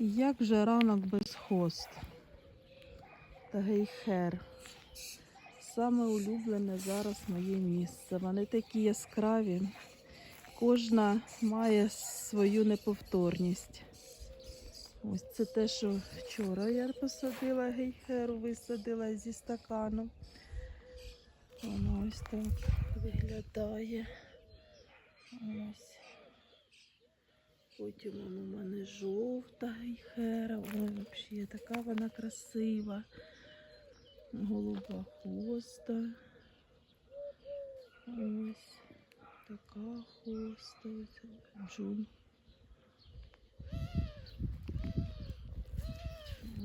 Як же ранок без хост та гейхер. Саме улюблене зараз моє місце. Вони такі яскраві. Кожна має свою неповторність. Ось це те, що вчора я посадила гейхеру, висадила зі стакану. Воно ось так виглядає. Ось. Потім воно у мене жовта гейхера. Ой, взагалі, така вона красива. Голуба хоста. Ось така хоста. Ось Джун.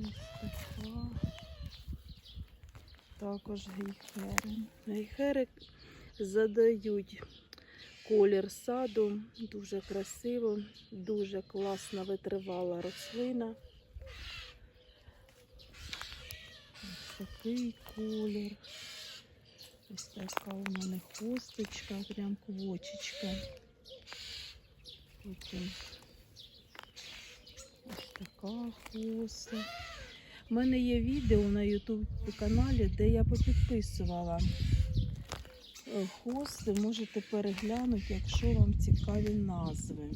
Ось така. Також гейхери. Гейхери задають колір саду. Дуже красиво, дуже класна витривала рослина. Ось такий колір. Ось така у мене хосточка, прям квочечка. Потім ось така хоста. У мене є відео на YouTube каналі, де я попідписувала хости. Можете переглянути, якщо вам цікаві назви.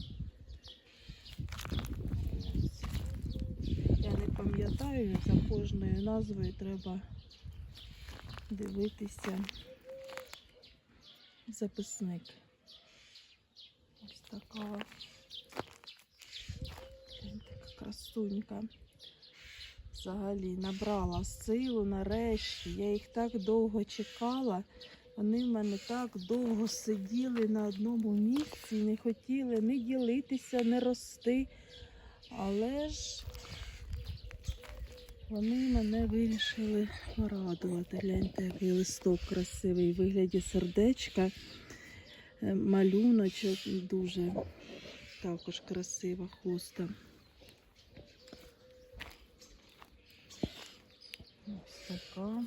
Я не пам'ятаю, за кожною назвою треба дивитися записник. Ось така красунька. Взагалі набрала силу нарешті. Я їх так довго чекала. Вони в мене так довго сиділи на одному місці, не хотіли не ділитися, не рости. Але ж вони мене вирішили порадувати. Гляньте, який листок красивий в вигляді сердечка. Е, Малюночок дуже також красива хоста. Ось така.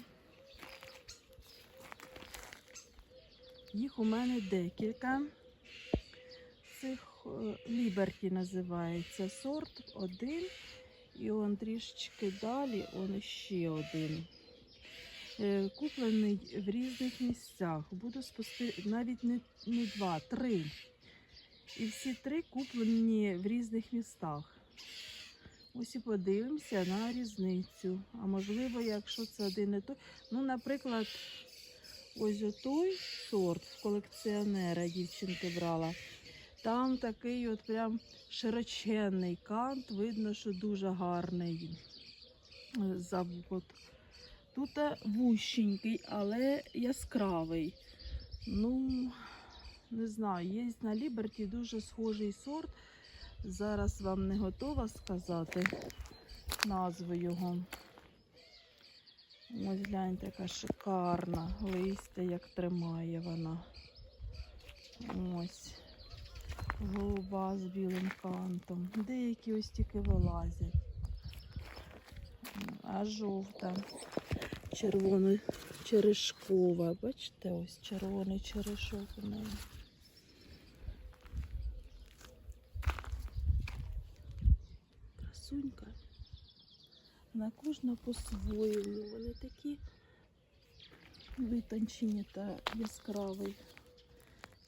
Їх у мене декілька. Цих Ліберті називається сорт один. І он трішечки далі, он ще один. Е, Куплений в різних місцях. Буду спостерігати навіть не, не два, три. І всі три куплені в різних містах. Ось і подивимося на різницю. А можливо, якщо це один і той. Ну, наприклад, ось отой сорт в колекціонера дівчинки брала. Там такий от прям широченний кант, видно, що дуже гарний е, завод. Тут вущенький, але яскравий. Ну, не знаю, є на Ліберті дуже схожий сорт. Зараз вам не готова сказати назву його. Ось гляньте, яка шикарна листя, як тримає вона. Ось голуба з білим кантом. Деякі ось тільки вилазять. А жовта, червона черешкова. Бачите, ось червоний черешок у неї. Красунька. На кожна по-своєму. Вони такі витончені та яскраві.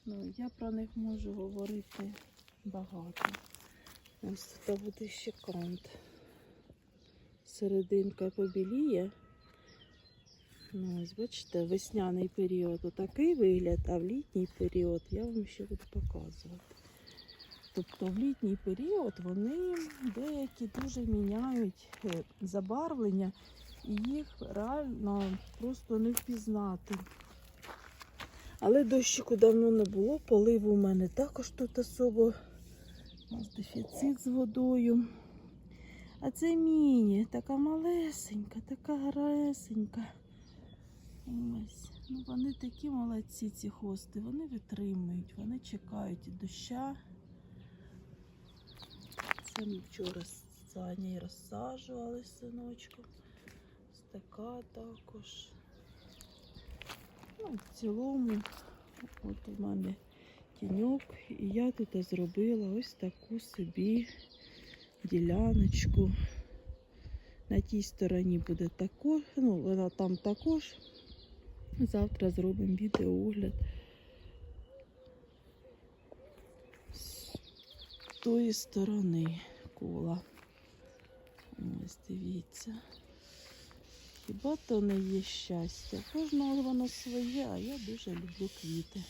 Ну, я про них можу говорити багато. Ось тут буде ще кант. Серединка побіліє. Ну, ось бачите, весняний період отакий вигляд, а в літній період я вам ще буду показувати. Тобто в літній період вони деякі дуже міняють е, забарвлення і їх реально просто не впізнати. Але дощику давно не було, поливу у мене також тут особо у нас дефіцит з водою. А це міні, така малесенька, така гаресенька. Ось. Ну, вони такі молодці, ці хости, вони витримують, вони чекають і доща. Ми вчора з Санєю розсаджували синочком. Ось така також. Ну, в цілому, от у мене тіньок, і я тут зробила ось таку собі діляночку. На тій стороні буде також, ну, вона там також. Завтра зробимо відеоогляд. Тої сторони кола. Ось дивіться. Хіба то не є щастя? Кожного воно своє, а я дуже люблю квіти.